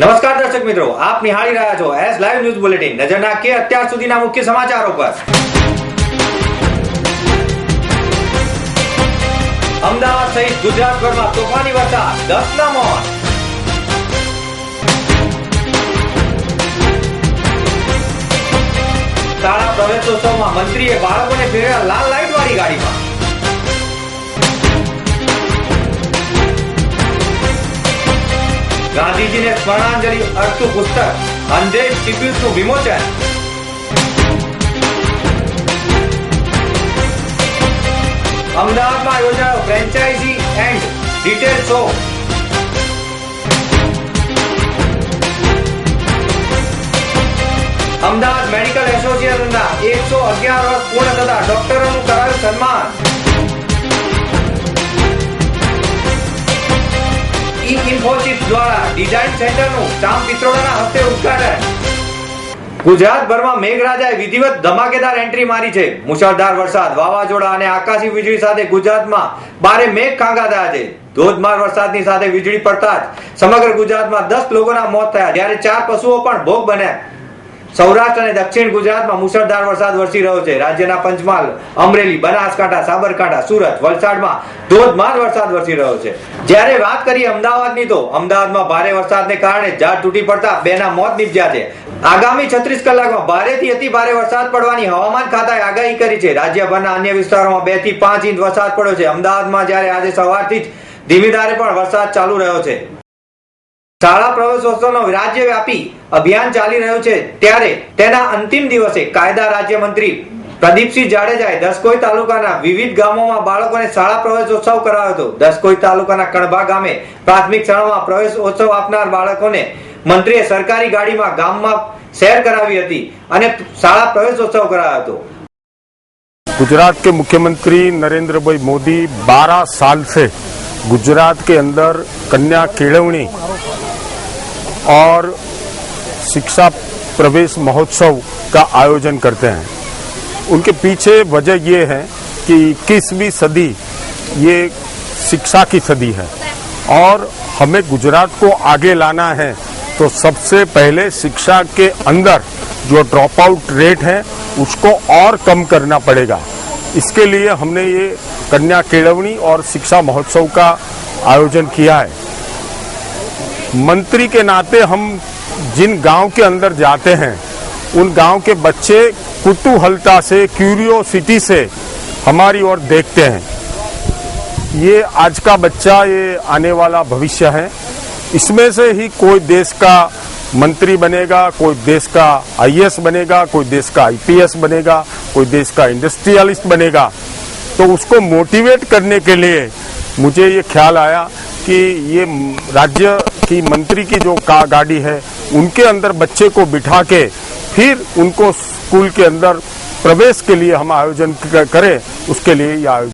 નમસ્કાર દર્શક મિત્રો, આપ નિહાળી રહ્યા છો એસ લાઈવ ન્યૂઝ બુલેટિન નજર નાખીએ અત્યાર સુધીના મુખ્ય સમાચારો પર. અમદાવાદ સહિત ગુજરાતભરમાં તોફાની વરસાદ, દસના મોત. શાળા પ્રવેશોત્સવમાં મંત્રીએ બાળકોને ફેરવ્યા લાલ લાઈટ વાળી ગાડીમાં. ગાંધીજીને સ્મરણાંજલિ અર્થું પુસ્તક હંડ્રેડ ટ્રિબ્યુટનું વિમોચન. અમદાવાદમાં યોજાયો franchise and retail show Ahmedabad medical એસોસિએશનના એકસો અગિયાર વર્ષ પૂર્ણ થતા ડોક્ટરોનું કરાયું સન્માન. ઇન્ફોસિસ દ્વારા ડિઝાઇન સેન્ટરનું ચામ પિત્રોડાના હસ્તે ઉદઘાટન. ગુજરાતભરમાં મેઘરાજાએ વિધિવત ધમાકેદાર એન્ટ્રી મારી છે. મુશળધાર વરસાદ, વાવાઝોડા અને આકાશી વીજળી સાથે ગુજરાતમાં બારે મેઘ ખાંગા થયા છે. ધોધમાર વરસાદની સાથે વીજળી પડતા જ સમગ્ર ગુજરાતમાં દસ લોકોના મોત થયા. જ્યારે ચાર પશુઓ પણ ભોગ બન્યા. સૌરાષ્ટ્ર અને દક્ષિણ ગુજરાતમાં મુશળધાર વરસાદ વરસી રહ્યો છે. રાજ્યના પંચમહાલ, અમરેલી, બનાસકાંઠા, સાબરકાંઠા, સુરત, વલસાડમાં ધોધમાર વરસાદ વરસી રહ્યો છે. જ્યારે વાત કરીએ અમદાવાદની તો, અમદાવાદમાં ભારે વરસાદને કારણે ઝાડ તૂટી પડતા બેના મોત નીપજ્યા છે. આગામી છત્રીસ કલાકમાં ભારેથી અતિ ભારે વરસાદ પડવાની હવામાન ખાતાએ આગાહી કરી છે. રાજ્યભરના અન્ય વિસ્તારોમાં બેથી પાંચ ઇંચ વરસાદ પડ્યો છે. અમદાવાદમાં જ્યારે આજે સવારથી જ ધીમી ધારે પણ વરસાદ ચાલુ રહ્યો છે. શાળા પ્રવેશોત્સવનો રાજ્યવ્યાપી અભિયાન ચાલી રહ્યું છે ત્યારે તેના અંતિમ દિવસે કાયદા રાજ્યમંત્રી પ્રદીપસિંહ જાડેજાએ દસકોઈ તાલુકાના વિવિધ ગામોમાં બાળકોને શાળા પ્રવેશોત્સવ કરાવ્યો હતો દસકોઈ તાલુકાના કણભા ગામે પ્રાથમિક શાળામાં પ્રવેશોત્સવ આપનાર બાળકોને મંત્રીએ સરકારી ગાડીમાં ગામમાં શેર કરાવી હતી અને શાળા પ્રવેશોત્સવ કરાવ્યો હતો गुजरात के मुख्यमंत्री नरेंद्र भाई मोदी 12 साल से गुजरात के अंदर कन्या केळवणी और शिक्षा प्रवेश महोत्सव का आयोजन करते हैं। उनके पीछे वजह ये है कि इक्कीसवीं सदी ये शिक्षा की सदी है और हमें गुजरात को आगे लाना है। तो सबसे पहले शिक्षा के अंदर जो ड्रॉप आउट रेट है, उसको और कम करना पड़ेगा। इसके लिए हमने ये कन्या केळवणी और शिक्षा महोत्सव का आयोजन किया है। मंत्री के नाते हम जिन गाँव के अंदर जाते हैं, उन गाँव के बच्चे कुतूहलता से क्यूरियोसिटी से हमारी ओर देखते हैं। ये आज का बच्चा, ये आने वाला भविष्य है। इसमें से ही कोई देश का मंत्री बनेगा, कोई देश का आईएएस बनेगा, कोई देश का आईपीएस बनेगा, कोई देश का इंडस्ट्रियलिस्ट बनेगा। तो उसको मोटिवेट करने के लिए मुझे ये ख्याल आया कि ये राज्य की मंत्री की जो का गाड़ी है उनके अंदर बच्चे को बिठा के फिर उनको स्कूल के अंदर प्रवेश के लिए हम आयोजन क- करें उसके लिए ये आयोजन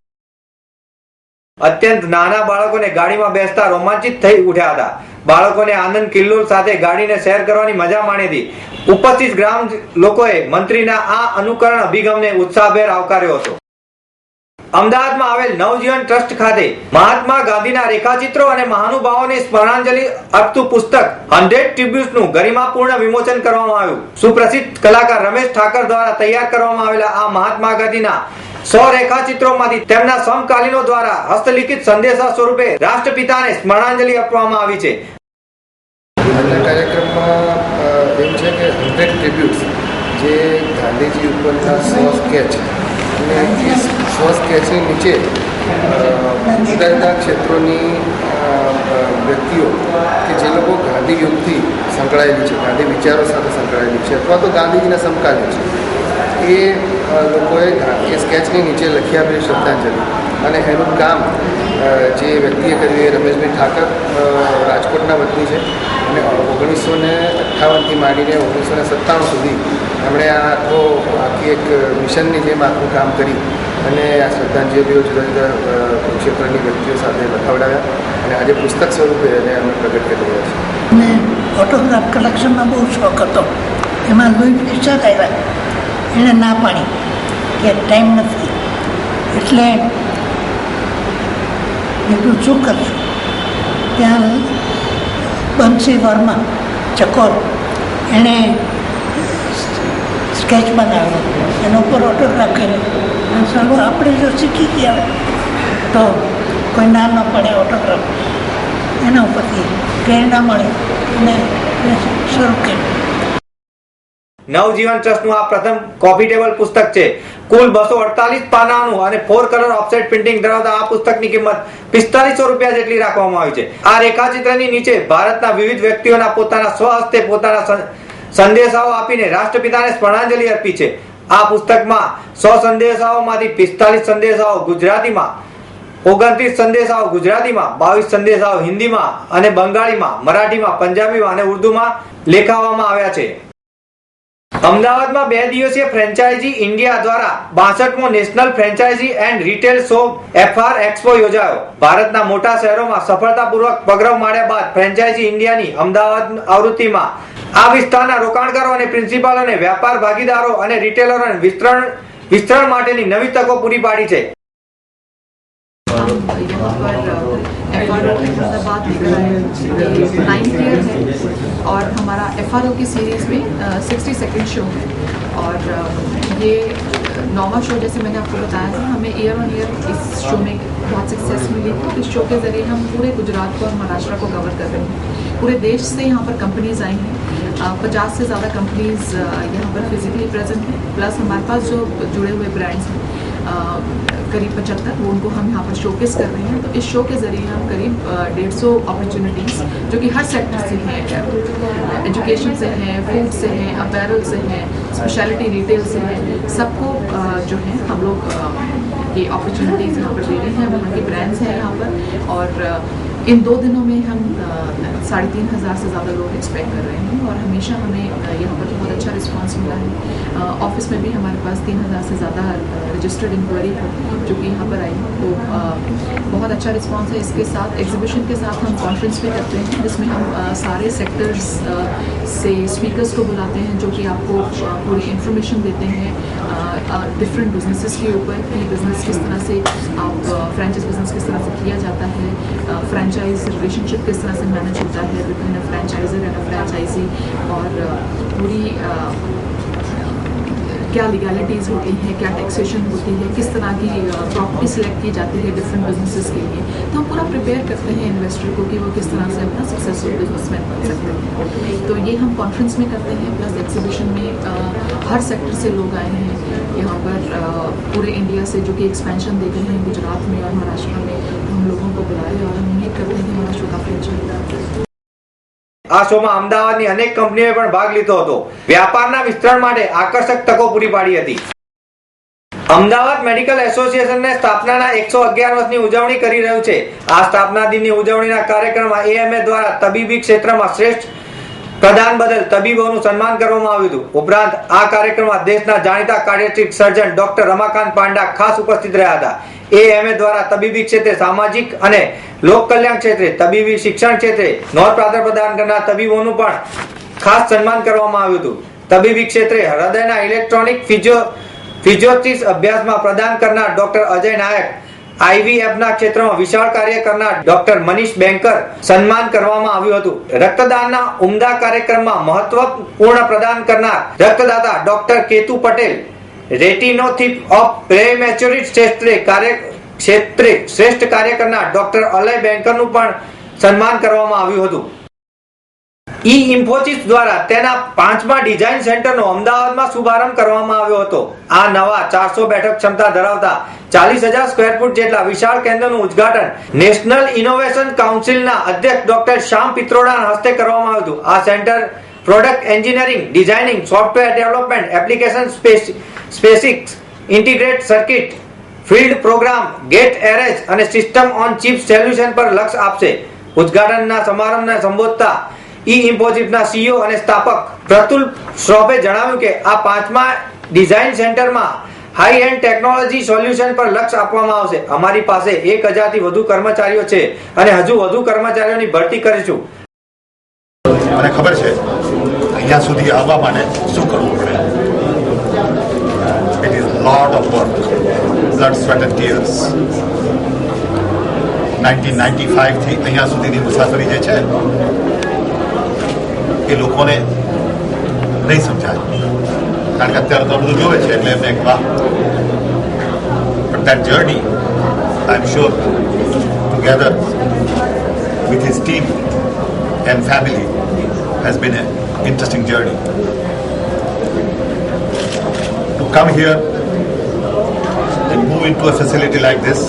અત્યંત નાના બાળકોને ગાડીમાં બેસતા રોમાંચિત થઈ ઉઠ્યા હતા બાળકોને આનંદ કિલ્લોલ સાથે ગાડીને શેર કરવાની મજા માણી હતી ઉપસ્થિત ગ્રામ લોકોએ મંત્રીના આ અનુકરણ અભિગમને ઉત્સાહભેર આવકાર્યો હતો અમદાવાદમાં આવેલ નવજીવન ટ્રસ્ટ ખાતે મહાત્મા ગાંધીના રેખાચિત્રો અને મહાનુભાવોની સ્મરણાંજલિ અર્પતું પુસ્તક હંડ્રેડ ટ્રિબ્યુટનું ગરિમાપૂર્ણ વિમોચન કરવામાં આવ્યું. સુપ્રસિદ્ધ કલાકાર રમેશ ઠાકર દ્વારા તૈયાર કરવામાં આવેલા આ મહાત્મા ગાંધીના સો રેખાચિત્રોમાંથી તેમના સમકાલીનો દ્વારા હસ્તલિખિત સંદેશા સ્વરૂપે રાષ્ટ્રપિતાને સ્મરણાંજલિ આપવામાં આવી છે. જે ગાંધીજી ઉપરના સો સ્કેચ અને એ સો નીચે? જુદા જુદા ક્ષેત્રોની વ્યક્તિઓ કે જે લોકો ગાંધી યુગથી સંકળાયેલી છે, ગાંધી વિચારો સાથે સંકળાયેલી છે, અથવા તો ગાંધીજીના સમકાલી છે, એ લોકોએ એ સ્કેચની નીચે લખી આપેલી શ્રદ્ધાંજલિ. અને એનું કામ જે વ્યક્તિએ કર્યું એ રમેશભાઈ ઠાકર રાજકોટના વતની છે. અને ઓગણીસો ને અઠ્ઠાવનથી માંડીને ઓગણીસો ને સત્તાણું સુધી એમણે આ આખો, આખી એક મિશનની જેમ આખું કામ કરી અને આ શ્રદ્ધાંજલિઓ જુદા જુદા ક્ષેત્રની વ્યક્તિઓ સાથે લખાવડાવ્યા અને આજે પુસ્તક સ્વરૂપે એને અમે પ્રગટ કરી રહ્યા છીએ. મને ફોટોગ્રાફ કલેક્શનમાં બહુ શોખ હતો. એમાં લુઈ ફિશર આવ્યા. એણે ના પાડી કે ટાઈમ નથી. એટલે બીજું શું કરશું? ત્યાં બંસી વર્મા, ચકોર, એણે સ્કેચ બનાવ્યો એના ઉપર ઓટોગ્રાફ કર્યો અને ચાલો આપણે જો શીખી ગયા તો કોઈ ના ન પડે ઓટોગ્રાફ એના ઉપરથી પ્રેરણા મળે અને શરૂ કર્યું નવજીવન ટ્રસ્ટનું આ પ્રથમ કોફી ટેબલ પુસ્તક છે. કુલ બસો અડતાલીસ પાનાનું અને ફોર કલર ઓફસેટ પ્રિન્ટિંગ ધરાવતા આ પુસ્તકની કિંમત પિસ્તાલીસો રૂપિયા જેટલી રાખવામાં આવી છે. આ રેખાચિત્રની નીચે ભારતના વિવિધ વ્યક્તિઓના પોતાના સ્વહસ્તે પોતાના સંદેશાઓ આપીને રાષ્ટ્રપિતાને સ્મરણાંજલિ અર્પી છે. આ પુસ્તકમાં સો સંદેશાઓમાંથી પિસ્તાલીસ સંદેશાઓ ગુજરાતીમાં, ઓગણત્રીસ સંદેશાઓ ગુજરાતીમાં, બાવીસ સંદેશાઓ હિન્દીમાં અને બંગાળીમાં, મરાઠીમાં, પંજાબીમાં અને ઉર્દુમાં લેખાવામાં આવ્યા છે. અમદાવાદમાં બે દિવસીય ફ્રેન્ચાઇઝી ઇન્ડિયા દ્વારા બાસઠમો national franchise and retail show FR expo યોજાયો. ભારતના મોટા શહેરોમાં સફળતાપૂર્વક પગરવ માળ્યા બાદ ફ્રેન્ચાઇઝી ઇન્ડિયાની અમદાવાદ આવૃત્તિમાં આ વિસ્તારના રોકાણકારો અને પ્રિન્સિપાલોને વ્યાપાર ભાગીદારો અને રિટેલરોને વિસ્તરણ વિસ્તરણ માટેની નવી તકો પૂરી પાડી છે. यहाँ पर एफ़ आर अहमदाबाद लेकर आए नाइन्थ ईयर है और हमारा एफ़ आर ओ की सीरीज़ में सिक्सटी सेकेंड शो है और ये नौवा शो जैसे मैंने आपको बताया था हमें ईयर ऑन ईयर इस शो में बहुत सक्सेस मिली थी इस शो के ज़रिए हम पूरे गुजरात को और महाराष्ट्र को कवर कर रहे हैं पूरे देश से यहाँ पर कंपनीज़ आई हैं पचास से ज़्यादा कंपनीज़ यहाँ पर फिजिकली प्रेजेंट हैं प्लस हमारे पास जो जुड़े हुए ब्रांड्स हैं करीब पचहत्तर, वो उनको हम यहाँ पर शोकेस कर रहे हैं। तो इस शो के ज़रिए हम करीब डेढ़ सौ अपॉर्चुनिटीज़ जो कि हर सेक्टर से हैं एजुकेशन से हैं फ़ूड से हैं अपैरल से हैं स्पेशलिटी रिटेल से हैं, सबको जो है, हम लोग ये अपॉर्चुनिटीज़ यहाँ पर दे रहे हैं। वहाँ के ब्रांड्स हैं यहाँ पर और इन दो दिनों में हम साढ़े तीन हज़ार से ज़्यादा लोग एक्सपेक्ट कर रहे हैं और हमेशा हमें यहाँ पर बहुत अच्छा मिला है ऑफ़िस में भी हमारे पास तीन हज़ार से ज़्यादा रजिस्टर्ड इंक्वायरी जो कि यहाँ पर आई तो अ, बहुत अच्छा रिस्पांस है इसके साथ। एग्जीबिशन के साथ हम कॉन्फ्रेंस भी करते हैं जिसमें हम अ, सारे सेक्टर्स से स्पीकर्स को बुलाते हैं जो कि आपको पूरी इंफॉर्मेशन देते हैं डिफरेंट बिजनेसेस के ऊपर कि बिज़नेस किस तरह से आप फ्रेंचाइज बिज़नेस किस तरह से किया जाता है फ्रेंचाइज रिलेशनशिप किस तरह से मैनेज होता है फ्रेंचाइजी और पूरी क्या लीगैलिटीज़ होती हैं क्या टैक्सेशन होती है किस तरह की प्रॉपर्टी सिलेक्ट की जाती है डिफरेंट बिजनेसेस के लिए तो हम पूरा प्रिपेयर करते हैं इन्वेस्टर को कि वो किस तरह से अपना सक्सेसफुल बिजनेसमैन बन सकते हैं। तो ये हम कॉन्फ्रेंस में करते हैं प्लस एग्जीबिशन में अ, हर सेक्टर से लोग आए हैं। यहाँ पर अ, पूरे इंडिया से जो कि एक्सपेंशन देख रहे हैं गुजरात में और महाराष्ट्र में तो हम लोगों को बुलाए और हम उम्मीद करते हैं शो काफ़ी अच्छा આ શોમાં અમદાવાદની અનેક કંપનીઓએ પણ ભાગ લીધો હતો. વ્યાપારના વિસ્તરણ માટે આકર્ષક તકો પૂરી પાડી હતી. અમદાવાદ મેડિકલ એસોસિએશનને સ્થાપનાના એકસો અગિયાર વર્ષની ઉજવણી કરી રહ્યું છે. આ સ્થાપના દિનની ઉજવણીના કાર્યક્રમમાં એએમએ દ્વારા તબીબી ક્ષેત્રમાં શ્રેષ્ઠ પ્રદાન બદલ તબીબોનું સન્માન કરવામાં આવ્યું હતું. ઉપરાંત આ કાર્યક્રમમાં દેશના જાણીતા cardiac surgeon doctor Ramakant Panda ખાસ ઉપસ્થિત રહ્યા હતા. એએમએ દ્વારા તબીબી ક્ષેત્રે સામાજિક અને લોક કલ્યાણ ક્ષેત્રે, તબીબી શિક્ષણ ક્ષેત્રે નોંધપાત્ર પ્રદાન કરનાર તબીબોનું પણ ખાસ સન્માન કરવામાં આવ્યું હતું. તબીબી ક્ષેત્રે હૃદયના ઇલેક્ટ્રોનિક ફિઝિયો, ફિઝિયોથિસ અભ્યાસમાં પ્રદાન કરનાર ડોક્ટર અજય નાયક આઈવીએફના ક્ષેત્રમાં વિશાળ કાર્ય કરનાર ડોક્ટર મનીષ બેંકર સન્માન કરવામાં આવ્યું હતું. રક્તદાનના ઉમદા કાર્યક્રમમાં મહત્વપૂર્ણ પ્રદાન કરનાર રક્તદાતા doctor Ketu Patel, retinopathy of prematurity ક્ષેત્રે કાર્ય ક્ષેત્રે શ્રેષ્ઠ કાર્ય કરનાર ડોક્ટર અલય બેંકરનું પણ સન્માન કરવામાં આવ્યું હતું. ઈ ઇન્ફોસિસ દ્વારા તેના પાંચમા ડિઝાઇન સેન્ટરનો અમદાવાદમાં શુભારંભ કરવામાં આવ્યો હતો. આ નવા ચારસો બેઠક ક્ષમતા ધરાવતા ચાલીસ હજાર સ્ક્વેર ફૂટ જેટલા વિશાળ કેન્દ્રનું ઉદઘાટન નેશનલ ઇનોવેશન કાઉન્સિલના અધ્યક્ષ ડોક્ટર શ્યામ પિત્રોડાના હસ્તે કરવામાં આવ્યું હતું. આ centre product engineering, designing, software development, application specifics, integrate circuit field program, gate arrays અને સિસ્ટમ ઓન ચિપ સોલ્યુશન પર લક્ષ્ય આપશે. ઉદ્ઘાટનના સમારંભને સંબોધતા ઈ ઇમ્પોઝિટના સીઈઓ અને સ્થાપક પ્રતુલ શ્રોફે જણાવ્યું કે આ પાંચમા ડિઝાઇન સેન્ટરમાં હાઈ એન્ડ ટેકનોલોજી સોલ્યુશન પર લક્ષ્ય આપવામાં આવશે. અમારી પાસે એક હજારથી વધુ કર્મચારીઓ છે અને હજુ વધુ કર્મચારીઓની ભરતી કરીશું. મને ખબર છે, અહીંયા સુધી આવવા માટે શું કરવું પડે? Lot of work blood sweat and tears nineteen ninety ફાઇવથી અહીંયા સુધીની મુસાફરી જે છે, એ લોકોને નહીં સમજાય. કારણ કે અત્યારે તો બધું જોવે છે, એટલે એમને એક વાહ but that journey I am sure together with his team and family, has been an interesting journey. To come here and move into a facility like this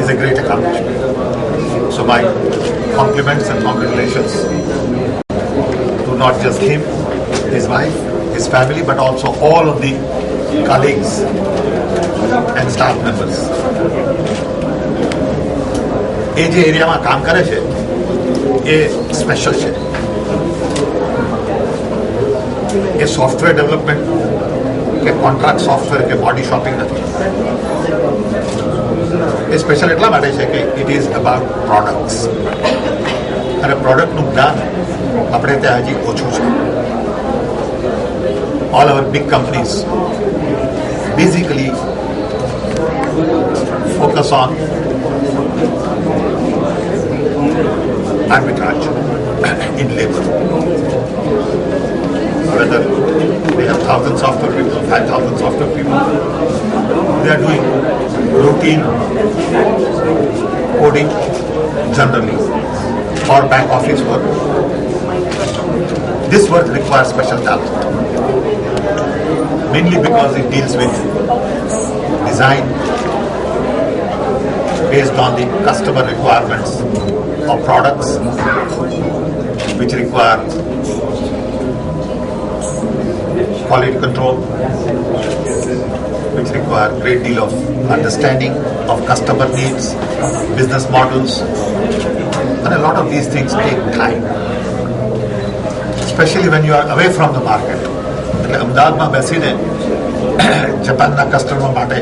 is a great accomplishment. So my compliments and congratulations to not just him, his wife, his family, but also all of the colleagues and staff members. એ જે એરિયામાં કામ કરે છે એ special છે એ software development કે contract software કે body shopping નથી. એ સ્પેશિયલ એટલા માટે છે કે ઇટ ઇઝ અબાઉટ પ્રોડક્ટ્સ અને પ્રોડક્ટનું જ્ઞાન આપણે ત્યાં હજી ઓછું છે. All our big companies basically focus on arbitrage in labor. Whether they have thousand software people, five thousand software people, they are doing routine coding generally or back office work. This work requires special talent, mainly because it deals with design based on the customer requirements of products which require quality control, which require great deal of understanding of customer needs, business models, and a lot of these things take time, especially when you are away from the market. એટલે અમદાવાદમાં બેસીને જપાનના customer માટે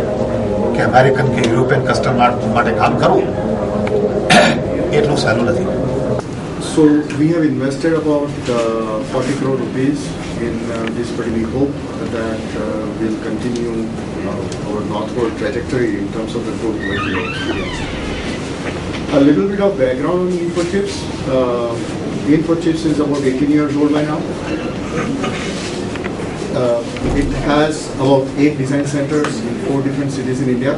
કે American કે European customer માટે કામ કરવું એટલું સહેલું નથી So we have invested about uh, 40 crore rupees in this particular we hope that uh, will continue uh, our northward trajectory in terms of the growth vehicle experience. A little bit of background on InfoChips. Uh, InfoChips is about 18 years old by now. It has about eight design centers in four different cities in India.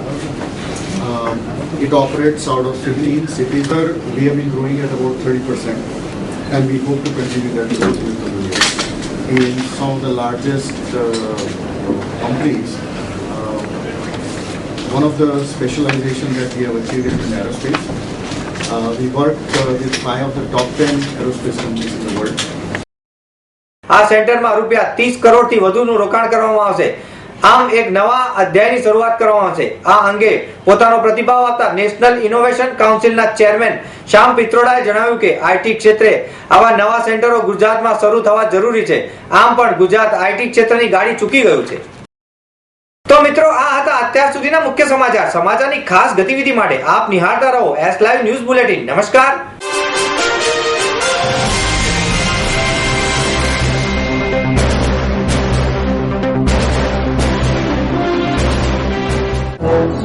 Um, It operates out of 15 cities. We have been growing at about 30% and we hope to continue that growth in the coming years. In some of the largest uh, companies, uh, one of the specializations that we have achieved is in aerospace. Uh, We work uh, with five of the top 10 aerospace companies in the world. આ સેન્ટરમાં રૂપિયા ત્રીસ કરોડથી વધુનું રોકાણ કરવામાં આવશે આમ એક નવા અધ્યાયની શરૂઆત કરવામાં આવશે આ અંગે પોતાનો પ્રતિભાવ આપતા નેશનલ ઇનોવેશન કાઉન્સિલના ચેરમેન શ્યામ પિત્રોડાએ જણાવ્યું કે આઈટી ક્ષેત્રે આવા નવા સેન્ટરો ગુજરાતમાં શરૂ થવા જરૂરી છે. આમ પણ ગુજરાત આઈટી ક્ષેત્રની ગાડી ચૂકી ગયું છે. તો મિત્રો, આ હતા અત્યાર સુધીના મુખ્ય સમાચાર. સમાચારની ખાસ ગતિવિધિ માટે આપ નિહાળતા રહો એસ લાઈવ ન્યૂઝ બુલેટિન નમસ્કાર. Oh.